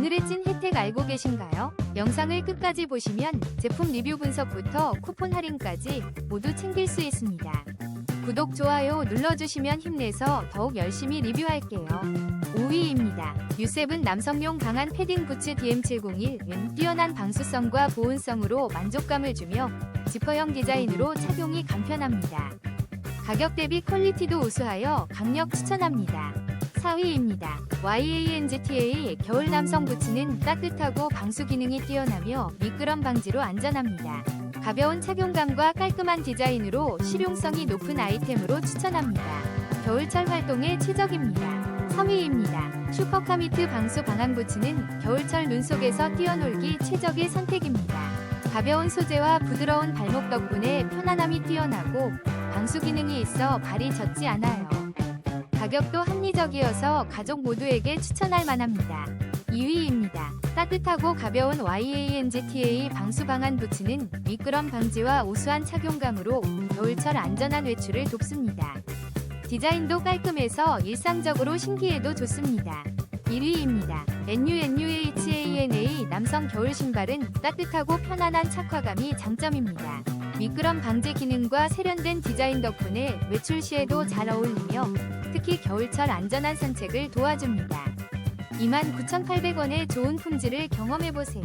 오늘의 찐 혜택 알고 계신가요? 영상을 끝까지 보시면 제품 리뷰 분석부터 쿠폰 할인까지 모두 챙길 수 있습니다. 구독, 좋아요 눌러주시면 힘내서 더욱 열심히 리뷰할게요. 5위입니다. 유셉은 남성용 강한 패딩 부츠 DM701은 뛰어난 방수성과 보온성으로 만족감을 주며 지퍼형 디자인으로 착용이 간편합니다. 가격 대비 퀄리티도 우수하여 강력 추천합니다. 4위입니다. YANGTA 겨울 남성 부츠는 따뜻하고 방수 기능이 뛰어나며 미끄럼 방지로 안전합니다. 가벼운 착용감과 깔끔한 디자인으로 실용성이 높은 아이템으로 추천합니다. 겨울철 활동에 최적입니다. 3위입니다. 슈퍼카미트 방수 방한 부츠는 겨울철 눈 속에서 뛰어놀기 최적의 선택입니다. 가벼운 소재와 부드러운 발목 덕분에 편안함이 뛰어나고 방수 기능이 있어 발이 젖지 않아요. 가격도 합리적이어서 가족 모두에게 추천할 만합니다. 2위입니다. 따뜻하고 가벼운 YANGTA 방수 방한 부츠는 미끄럼 방지와 우수한 착용감으로 겨울철 안전한 외출을 돕습니다. 디자인도 깔끔해서 일상적으로 신기해도 좋습니다. 1위입니다. NUNUHANA 남성 겨울 신발은 따뜻하고 편안한 착화감이 장점입니다. 미끄럼 방지 기능과 세련된 디자인 덕분에 외출 시에도 잘 어울리며 특히 겨울철 안전한 산책을 도와줍니다. 29,800원의 좋은 품질을 경험해보세요.